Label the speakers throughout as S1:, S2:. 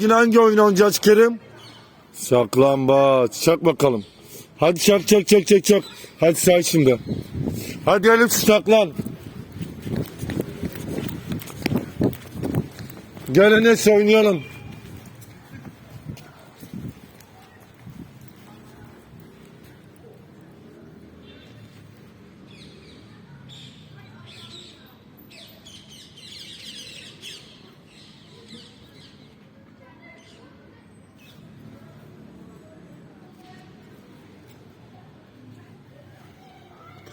S1: Yine hangi oyun oynayacağız Kerim? Saklambaç. Çak bakalım. Hadi çak çak çak çak çak. Hadi say şimdi. Hadi Elif saklan. Gelin Enes oynayalım.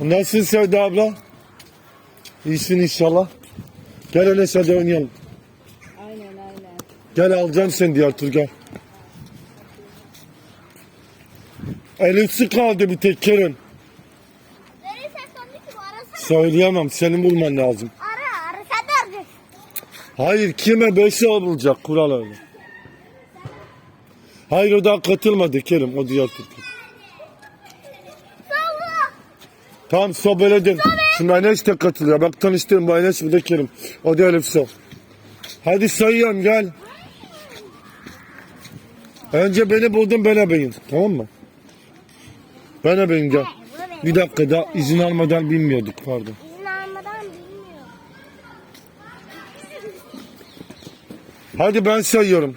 S1: Nasılsın Sevda abla? İyisin inşallah. Gel hele Sevda oynayalım. Aynen aynen. Gel alacağım seni diğer tur gel. Elifsi kaldı bir tek Kerim. Söyleyemem senin bulman lazım. Ara ara sen de alacaksın. Hayır kime beşi olacak kural öyle. Hayır o daha katılmadı Kerim o diğer tur. Tamam sobele dön. Şimdi Ayneş de katılıyor. Bak tanıştırın bu Ayneş bu da Kerim. O da Elif So. Hadi sayıyorum gel. Önce beni buldun ben beyin. Tamam mı? Ben beyin gel. Bir dakika daha izin almadan bilmiyorduk pardon. Hadi ben sayıyorum.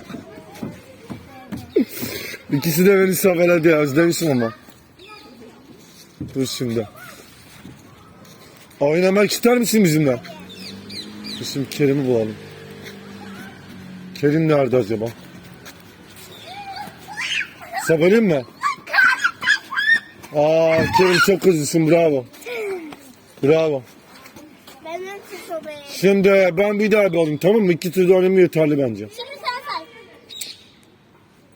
S1: İkisi de beni Venüs'e belediye özlemişim ama. Dur şimdi. Oynamak ister misin bizimle? Bizim Kerim'i bulalım. Kerim nerede acaba? Sabahlıyım mı? Aa Kerim çok hızlısın bravo. Bravo. Şimdi ben bir daha bir alayım tamam mı? İki türlü oynamıyor yeterli bence.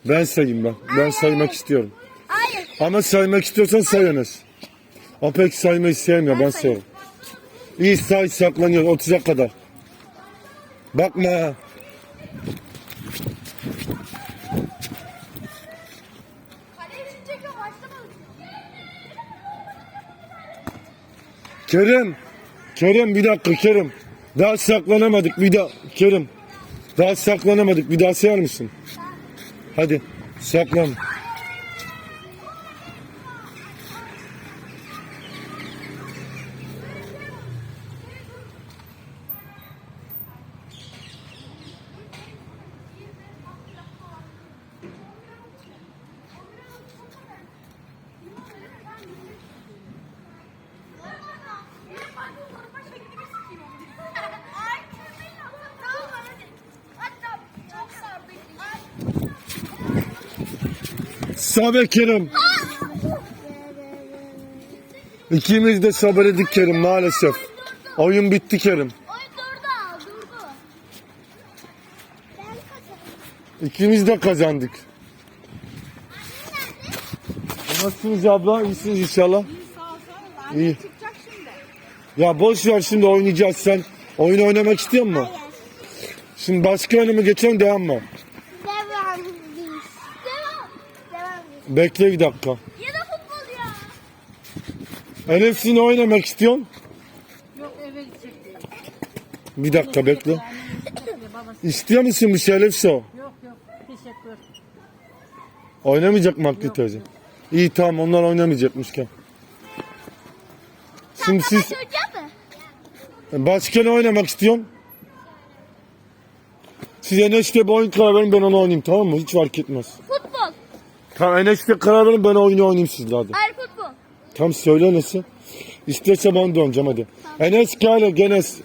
S1: Ben sayayım ben. Ben saymak istiyorum. Hayır. Ama saymak istiyorsan say Enes. O pek saymayı sevmiyor. Ben sayarım. İyi say saklanıyor 30'a kadar. Bakma. Kerim. Kerim bir dakika Kerim. Daha saklanamadık bir daha. Kerim. Daha saklanamadık bir daha sayar mısın? Hadi saklan. Sabır Kerim. İkimiz de sabredik Kerim maalesef. Oyun bitti Kerim. İkimiz de kazandık. Nasılsınız abla? İyisiniz inşallah. İyi. Ya boş ver şimdi oynayacağız sen. Oyun oynamak istiyor musun? Şimdi başka önüme geçelim devam mı? Bekle bir dakika. Ya da futbol ya. Elif oynamak istiyorsun? Yok eve gidecektim. Bir dakika bekle. İstiyor musun bir şey Elif Yok yok teşekkür. Oynamayacak mı Hakkı teyze? İyi tamam onlar oynamayacakmış ki. Şimdi siz başka ne oynamak istiyorsun? Size ne işte bir oyun karar verin ben onu oynayayım tamam mı? Hiç fark etmez. Tamam Enes de ben oyunu oynayayım sizlerle. Hayır futbol. Tamam söyle Enes'i. İsterse ben döneceğim hadi. Enes gel Genes.